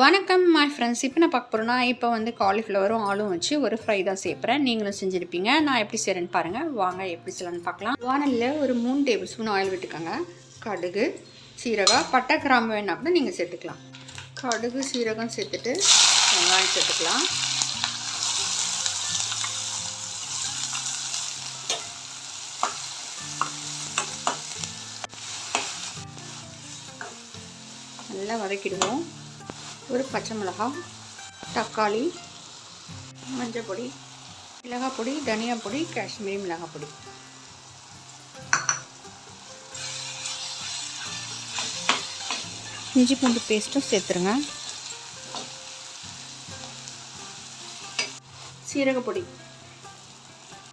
வணக்கம் my friends இப்போ நான் பார்க்க போகிறேன்னா இப்போ வந்து காலிஃப்ளவரும் ஆளும் வச்சு ஒரு ஃப்ரை தான் சேர்ப்பேன் நீங்களும் செஞ்சுருப்பீங்க. நான் எப்படி செய்கிறேன்னு பாருங்கள் வாங்க எப்படி செய்யலான்னு பார்க்கலாம். வானலில் ஒரு மூணு டேபிள் ஸ்பூன் ஆயில் விட்டுக்கோங்க. கடுகு சீரகம் பட்டை கிராம்பு வேணா கூட நீங்கள் சேர்த்துக்கலாம். கடுகு சீரகம் சேர்த்துட்டு வெங்காயம் சேர்த்துக்கலாம். நல்லா வதக்கிடுவோம். ஒரு பச்சை மிளகாய் தக்காளி மஞ்சள் பொடி மிளகாய் பொடி தனியா பொடி காஷ்மீரி மிளகாய் பொடி. இஞ்சி பூண்டு பேஸ்ட்டும் சேர்த்துருங்க. சீரகப்பொடி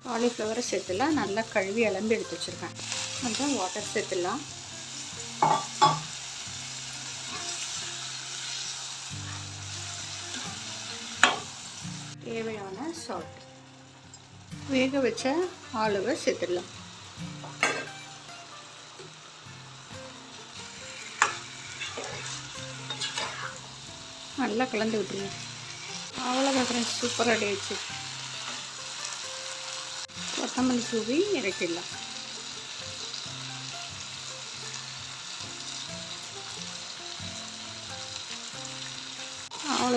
காலிஃப்ளவரை சேர்த்துலாம். நல்லா கழுவி அலம்பி எடுத்து வச்சுருக்கேன். கொஞ்சம் வாட்டர் சேர்த்துடலாம் தேவையான சால்ட் வேக வச்ச ஆளுவை சேர்த்துடலாம். நல்லா கலந்து விட்டுருங்க. அவ்வளோதான் ஃப்ரெண்ட்ஸ் சூப்பராக ரெடி ஆயிடுச்சு. கொத்தமல்லி தூவி இறக்கிடலாம்.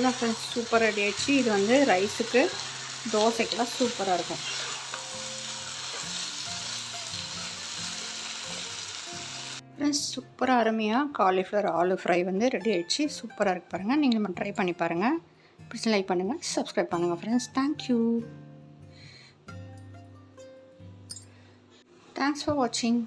அவ்வளோதான் ஃப்ரெண்ட்ஸ் சூப்பராக ரெடி ஆயிடுச்சு. இது வந்து ரைஸுக்கு தோசைக்கெல்லாம் சூப்பராக இருக்கும். ஃப்ரெண்ட்ஸ் சூப்பராக அருமையாக காலிஃப்ளவர் ஆலு ஃப்ரை வந்து ரெடி ஆயிடுச்சு. சூப்பராக இருக்கு பாருங்கள் நீங்கள் ட்ரை பண்ணி பாருங்கள் பிடிச்சி லைக் பண்ணுங்கள் சப்ஸ்கிரைப் பண்ணுங்கள் ஃப்ரெண்ட்ஸ் தேங்க்யூ தேங்க்ஸ் ஃபார் வாட்சிங்